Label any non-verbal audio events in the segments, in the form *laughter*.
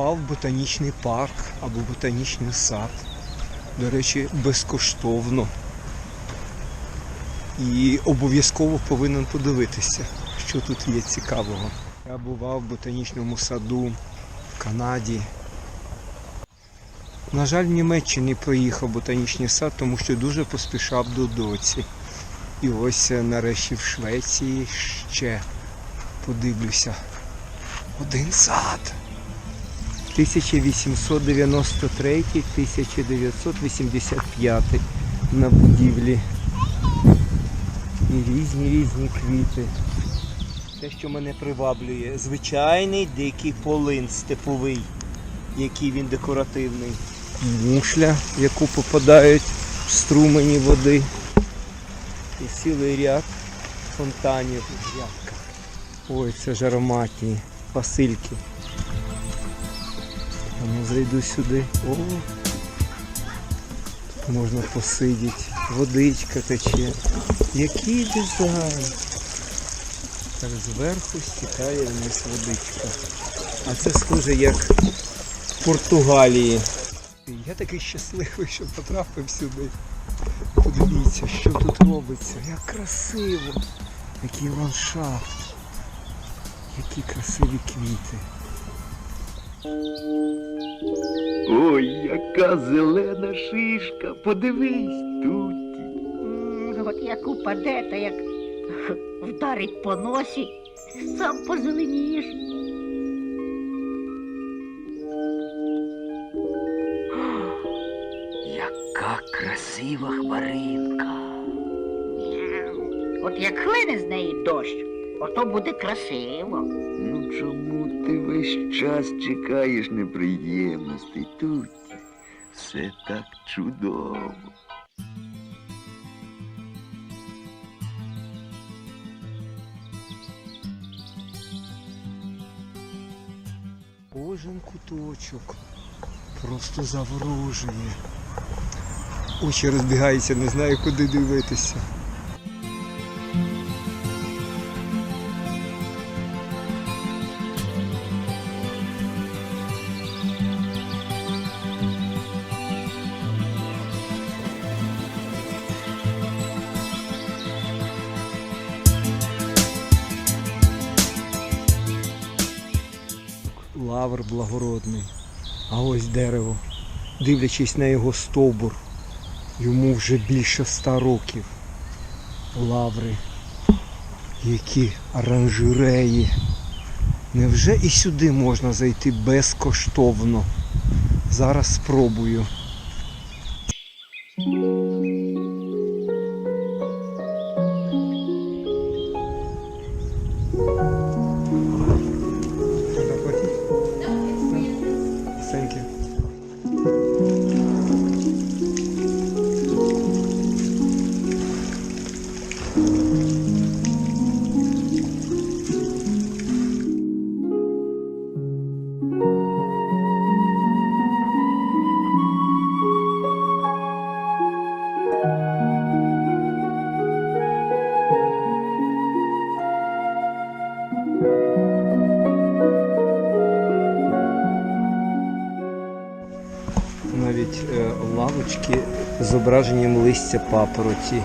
попав в ботанічний парк або ботанічний сад. До речі, безкоштовно. І обов'язково повинен подивитися, що тут є цікавого. Я бував в ботанічному саду в Канаді. На жаль, в Німеччині проїхав ботанічний сад, тому що дуже поспішав до доці. І ось е, нарешті в Швеції ще подивлюся. Один сад. 1893-1985 на будівлі. І різні різні квіти. Те, що мене приваблює, звичайний дикий полин степовий, який він декоративний. Мушля, яку попадають в струмені води. І цілий ряд фонтанів. Ой, це ж ароматні пасильки. А ну зайду сюди. О, тут можна посидіти. Водичка тече. Який дизайн. Так зверху стікає вниз водичка. А це схоже як в Португалії. Я такий щасливий, що потрапив сюди. Подивіться, що тут робиться. Як красиво. Який ландшафт. Які красиві квіти. Ой, яка зелена шишка, подивись тут. От як упаде, та як вдарить по носі, сам позеленієш. Яка красива хмаринка. От як хлине з неї дощ, ото буде красиво. Ну чому ти весь час чекаєш неприємностей тут? Все так чудово. Кожен куточок просто заворожує. Очі розбігаються, не знаю куди дивитися. Лавр благородний. А ось дерево. Дивлячись на його стовбур, йому вже більше ста років. Лаври. Які оранжереї. Невже і сюди можна зайти безкоштовно? Зараз спробую. Лавочки з зображенням листя папороті.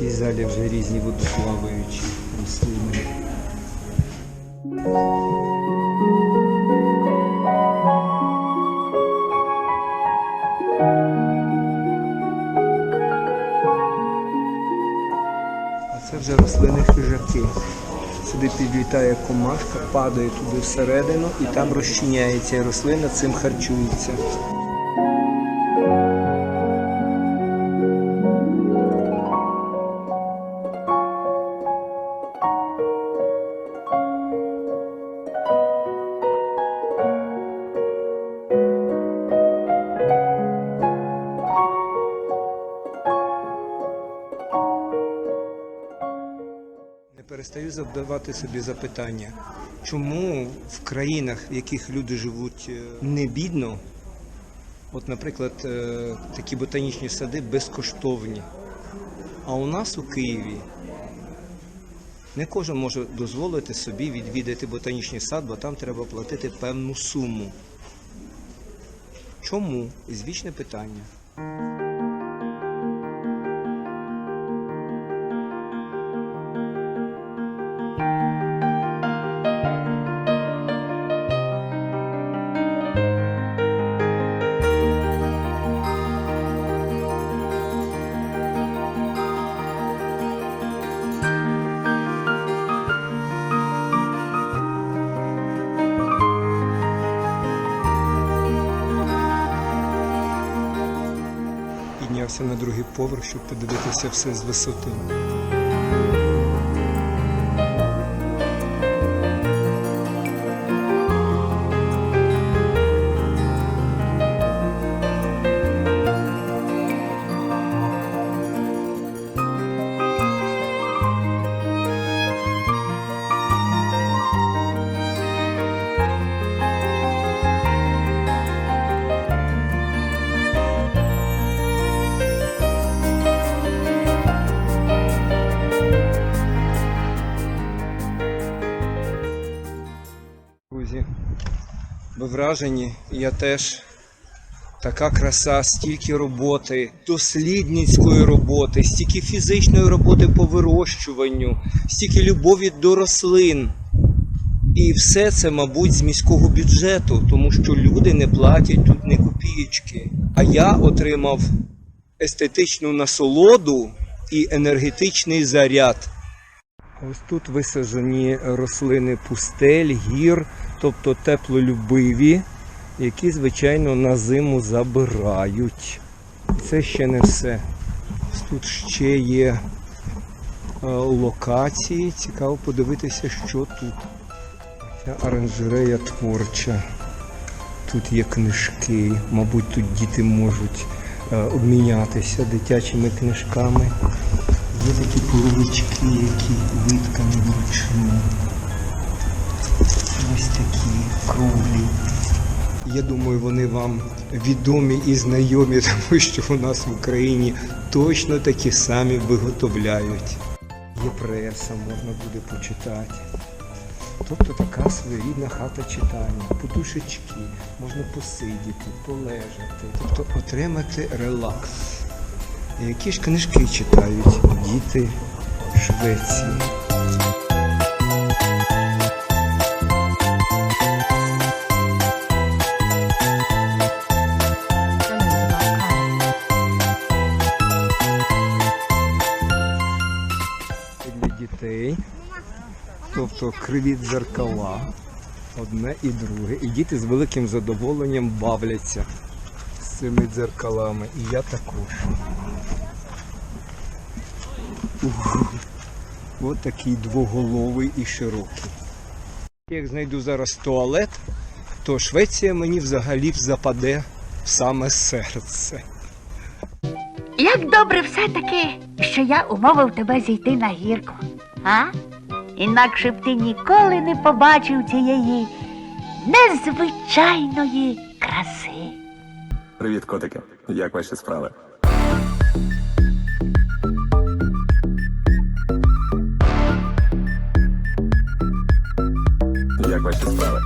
Навіть різні водоплаваючі рослини. А це вже рослини хижаки. Сюди підлітає комашка, падає туди всередину і там розчиняється і рослина цим харчується. Перестаю задавати собі запитання, чому в країнах, в яких люди живуть е, не бідно, от, наприклад, е, такі ботанічні сади безкоштовні. А у нас у Києві не кожен може дозволити собі відвідати ботанічний сад, бо там треба платити певну суму. Чому? Звічне питання. Піднявся на другий поверх, щоб подивитися все з висоти. Друзі, ви вражені, я теж. Така краса, стільки роботи, дослідницької роботи, стільки фізичної роботи по вирощуванню, стільки любові до рослин. І все це, мабуть, з міського бюджету, тому що люди не платять тут ні копієчки. А я отримав естетичну насолоду і енергетичний заряд. Ось тут висаджені рослини пустель, гір, тобто теплолюбиві, які, звичайно, на зиму забирають. Це ще не все. Тут ще є е, локації. Цікаво подивитися, що тут. Ця оранжерея творча. Тут є книжки. Мабуть, тут діти можуть е, обмінятися дитячими книжками. Є такі половички, які виткані вручну. Ось такі круглі. Я думаю, вони вам відомі і знайомі, *laughs* тому що у нас в Україні точно такі самі виготовляють. Є преса, можна буде почитати. Тобто така своєрідна хата читання, подушечки, можна посидіти, полежати, тобто отримати релакс. Які ж книжки читають діти Швеції? Тобто криві дзеркала, одне і друге. І діти з великим задоволенням бавляться з цими дзеркалами. І я також. Ух. Такий двоголовий і широкий. Як знайду зараз туалет, то Швеція мені взагалі западе в саме серце. Як добре все-таки, що я умовив тебе зійти на гірку, а? Інакше б ти ніколи не побачив цієї незвичайної краси. Привіт, котики. Як ваші справи? Як ваші справи?